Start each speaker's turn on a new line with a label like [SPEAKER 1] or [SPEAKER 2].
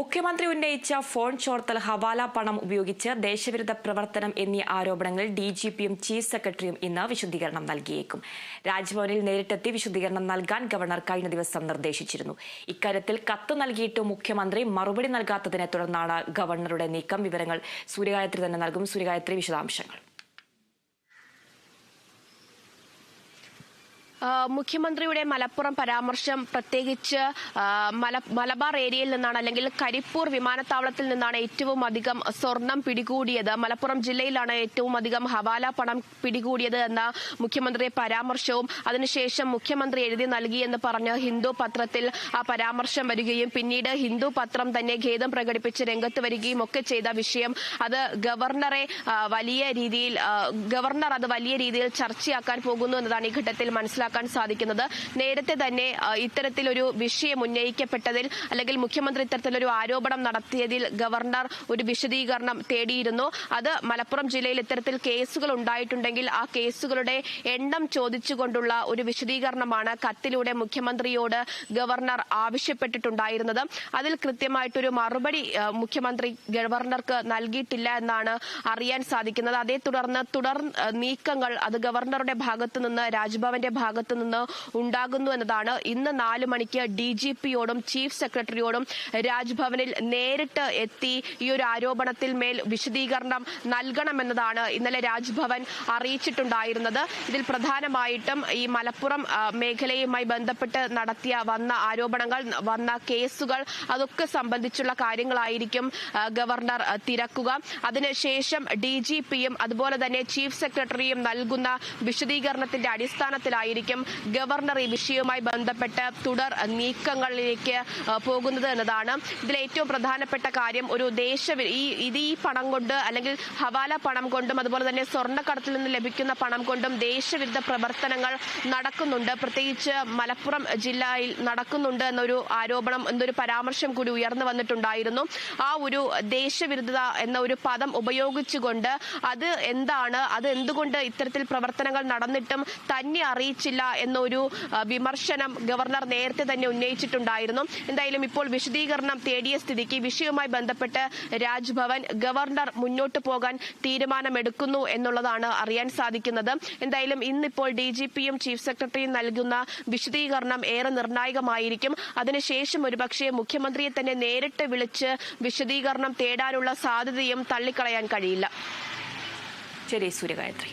[SPEAKER 1] മുഖ്യമന്ത്രി ഉന്നയിച്ച ഫോൺ ചോർത്തൽ ഹവാല പണം ഉപയോഗിച്ച് ദേശവിരുദ്ധ പ്രവർത്തനം എന്നീ ആരോപണങ്ങൾ ഡി ജി പിയും ചീഫ് സെക്രട്ടറിയും ഇന്ന് വിശദീകരണം നൽകിയേക്കും. രാജ്ഭവനിൽ നേരിട്ടെത്തി വിശദീകരണം നൽകാൻ ഗവർണർ കഴിഞ്ഞ ദിവസം നിർദ്ദേശിച്ചിരുന്നു. ഇക്കാര്യത്തിൽ കത്ത് നൽകിയിട്ടും മുഖ്യമന്ത്രി മറുപടി നൽകാത്തതിനെ തുടർന്നാണ് ഗവർണറുടെ നീക്കം. വിവരങ്ങൾ സൂര്യഗായത്രി തന്നെ നൽകും. സൂര്യഗായത്രി വിശദാംശങ്ങൾ.
[SPEAKER 2] മുഖ്യമന്ത്രിയുടെ മലപ്പുറം പരാമർശം പ്രത്യേകിച്ച് മല മലബാർ ഏരിയയിൽ നിന്നാണ് അല്ലെങ്കിൽ കരിപ്പൂർ വിമാനത്താവളത്തിൽ നിന്നാണ് ഏറ്റവും അധികം സ്വർണം പിടികൂടിയത്. മലപ്പുറം ജില്ലയിലാണ് ഏറ്റവും അധികം ഹവാല പണം പിടികൂടിയത് എന്ന മുഖ്യമന്ത്രിയുടെ പരാമർശവും അതിനുശേഷം മുഖ്യമന്ത്രി എഴുതി നൽകിയെന്ന് പറഞ്ഞ് ഹിന്ദു പത്രത്തിൽ ആ പരാമർശം വരികയും പിന്നീട് ഹിന്ദു പത്രം തന്നെ ഖേദം പ്രകടിപ്പിച്ച് രംഗത്ത് വരികയും ഒക്കെ ചെയ്ത വിഷയം അത് ഗവർണറെ വലിയ രീതിയിൽ ഗവർണർ അത് വലിയ രീതിയിൽ ചർച്ചയാക്കാൻ പോകുന്നു എന്നതാണ് ഈ ഘട്ടത്തിൽ മനസ്സിലാക്കാൻ സാധിക്കുന്നത്. നേരത്തെ തന്നെ ഇത്തരത്തിലൊരു വിഷയം ഉന്നയിക്കപ്പെട്ടതിൽ അല്ലെങ്കിൽ മുഖ്യമന്ത്രി ഇത്തരത്തിലൊരു ആരോപണം നടത്തിയതിൽ ഗവർണർ ഒരു വിശദീകരണം തേടിയിരുന്നു. അത് മലപ്പുറം ജില്ലയിൽ ഇത്തരത്തിൽ കേസുകൾ ഉണ്ടായിട്ടുണ്ടെങ്കിൽ ആ കേസുകളുടെ എണ്ണം ചോദിച്ചുകൊണ്ടുള്ള ഒരു വിശദീകരണമാണ് കത്തിലൂടെ മുഖ്യമന്ത്രിയോട് ഗവർണർ ആവശ്യപ്പെട്ടിട്ടുണ്ടായിരുന്നത്. അതിൽ കൃത്യമായിട്ടൊരു മറുപടി മുഖ്യമന്ത്രി ഗവർണർക്ക് നൽകിയിട്ടില്ല എന്നാണ് അറിയാൻ സാധിക്കുന്നത്. അതേ തുടർന്ന് തുടർ നീക്കങ്ങൾ അത് ഗവർണറുടെ ഭാഗത്തു നിന്ന് രാജ്ഭവന്റെ ഭാഗത്തു നിന്ന് ഉണ്ടാകുന്നു എന്നതാണ്. ഇന്ന് നാല് മണിക്ക് ഡി ജി പിയോടും ചീഫ് സെക്രട്ടറിയോടും രാജ്ഭവനിൽ നേരിട്ട് എത്തി ഈ ഒരു ആരോപണത്തിൽ മേൽ വിശദീകരണം നൽകണമെന്നതാണ് ഇന്നലെ രാജ്ഭവൻ അറിയിച്ചിട്ടുണ്ടായിരുന്നത്. ഇതിൽ പ്രധാനമായിട്ടും ഈ മലപ്പുറം മേഖലയുമായി ബന്ധപ്പെട്ട് നടത്തിയ വന്ന ആരോപണങ്ങൾ വന്ന കേസുകൾ അതൊക്കെ സംബന്ധിച്ചുള്ള കാര്യങ്ങളായിരിക്കും ഗവർണർ തിരക്കുക. അതിനുശേഷം ഡി ജി പിയും അതുപോലെ തന്നെ ചീഫ് സെക്രട്ടറിയും നൽകുന്ന വിശദീകരണത്തിന്റെ അടിസ്ഥാനത്തിലായിരിക്കും ഗവർണർ ഈ വിഷയവുമായി ബന്ധപ്പെട്ട് തുടർ നീക്കങ്ങളിലേക്ക് പോകുന്നത് എന്നതാണ്. ഇതിൽ ഏറ്റവും പ്രധാനപ്പെട്ട കാര്യം ഒരു ദേശ ഈ ഇത് ഈ പണം കൊണ്ട് അല്ലെങ്കിൽ ഹവാല പണം കൊണ്ടും അതുപോലെ തന്നെ സ്വർണക്കടത്തിൽ നിന്ന് ലഭിക്കുന്ന പണം കൊണ്ടും ദേശവിരുദ്ധ പ്രവർത്തനങ്ങൾ നടക്കുന്നുണ്ട്. പ്രത്യേകിച്ച് മലപ്പുറം ജില്ലയിൽ നടക്കുന്നുണ്ട് എന്നൊരു ആരോപണം എന്നൊരു പരാമർശം കൂടി ഉയർന്നു വന്നിട്ടുണ്ടായിരുന്നു. ആ ഒരു ദേശവിരുദ്ധത എന്ന ഒരു പദം ഉപയോഗിച്ചുകൊണ്ട് അത് എന്താണ് അത് എന്തുകൊണ്ട് ഇത്തരത്തിൽ പ്രവർത്തനങ്ങൾ നടന്നിട്ടും തന്നെ അറിയിച്ചില്ല എന്നൊരു വിമർശനം ഗവർണർ നേരത്തെ തന്നെ ഉന്നയിച്ചിട്ടുണ്ടായിരുന്നു. എന്തായാലും ഇപ്പോൾ വിശദീകരണം തേടിയ സ്ഥിതിക്ക് വിഷയവുമായി ബന്ധപ്പെട്ട് രാജ്ഭവൻ ഗവർണർ മുന്നോട്ട് പോകാൻ തീരുമാനമെടുക്കുന്നു എന്നുള്ളതാണ് അറിയാൻ സാധിക്കുന്നത്. എന്തായാലും ഇന്നിപ്പോൾ ഡി ജി പിയും ചീഫ് സെക്രട്ടറിയും നൽകുന്ന വിശദീകരണം ഏറെ നിർണായകമായിരിക്കും. അതിനുശേഷം ഒരുപക്ഷെ മുഖ്യമന്ത്രിയെ തന്നെ നേരിട്ട് വിളിച്ച് വിശദീകരണം തേടാനുള്ള സാധ്യതയും തള്ളിക്കളയാൻ കഴിയില്ല.
[SPEAKER 1] ശരി സൂര്യഗായത്രി.